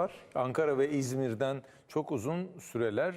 var. Ankara ve İzmir'den çok uzun süreler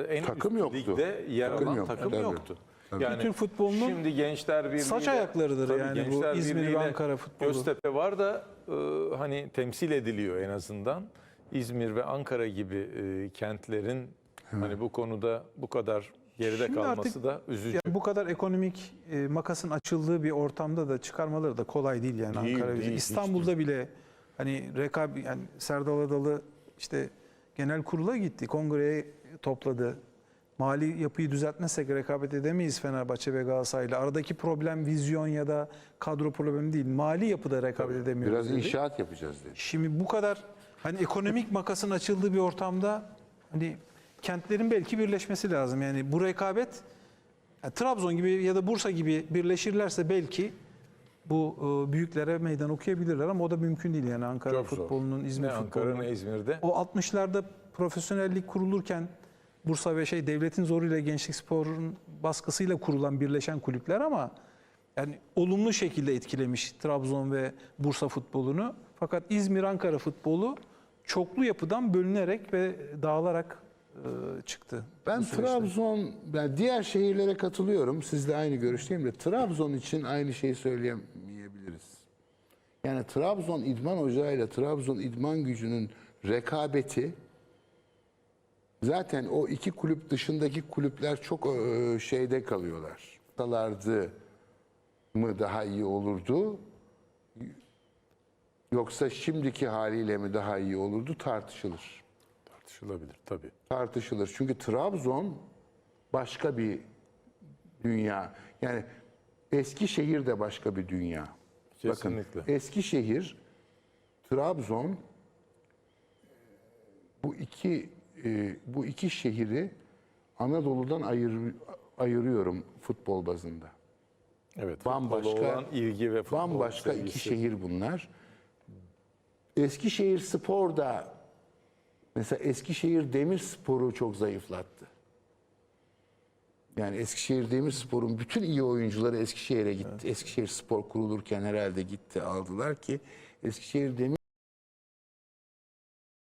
e, en Takım üst yoktu. ligde yer Takım alan yoktu, takım tabii. yoktu. Tabii. Yani Türk futbolunun şimdi Gençler Birliği saç ayaklarıdır tabii yani bu İzmir ve Ankara futbolu. Göztepe var da e, hani temsil ediliyor en azından. İzmir ve Ankara gibi e, kentlerin hani bu konuda bu kadar geride Şimdi kalması artık- da üzücü. Yani bu kadar ekonomik e, makasın açıldığı bir ortamda da çıkarmaları da kolay değil yani Değil, Ankara. değil, hiç İstanbul'da bile hani rekab yani Serdal Adalı işte genel kurula gitti, kongreye topladı. Mali yapıyı düzeltmezsek rekabet edemeyiz Fenerbahçe ve Galatasaray'la. Aradaki problem vizyon ya da kadro problemi değil. Mali yapıda rekabet edemiyoruz. Biraz dedi. inşaat yapacağız dedi. Şimdi bu kadar hani ekonomik makasın açıldığı bir ortamda hani kentlerin belki birleşmesi lazım. Yani bu rekabet yani Trabzon gibi ya da Bursa gibi birleşirlerse belki bu e, büyüklere meydan okuyabilirler ama o da mümkün değil yani Ankara Çok zor. futbolunun, İzmir Ne Ankara futbolunun. ne İzmir'de. O 60'larda profesyonellik kurulurken Bursa ve şey devletin zoruyla gençlik sporun baskısıyla kurulan birleşen kulüpler ama yani olumlu şekilde etkilemiş Trabzon ve Bursa futbolunu. Fakat İzmir Ankara futbolu çoklu yapıdan bölünerek ve dağılarak çıktı. Ben. Trabzon, ben diğer şehirlere katılıyorum. Sizle aynı görüşteyim de Trabzon için aynı şeyi söyleyemeyebiliriz. Yani Trabzon İdman Ocağı ile Trabzon İdman Gücü'nün rekabeti zaten o iki kulüp dışındaki kulüpler çok e, şeyde kalıyorlar. Dalardı mı daha iyi olurdu? Yoksa şimdiki haliyle mi daha iyi olurdu tartışılır. Tartışılabilir tabii. tartışılır. Çünkü Trabzon başka bir dünya. Yani Eskişehir de başka bir dünya. Kesinlikle. Bakın Eskişehir, Trabzon bu iki e, bu iki şehri Anadolu'dan ayır, ayırıyorum futbol bazında. Evet. Bambaşka olan ilgi ve futbol bambaşka sevgisi. iki şehir bunlar. Eskişehir Spor da mesela Eskişehir Demirspor'u çok zayıflattı. Yani Eskişehir Demirspor'un bütün iyi oyuncuları Eskişehir'e gitti. Eskişehir Spor kurulurken herhalde gitti aldılar ki Eskişehir Demir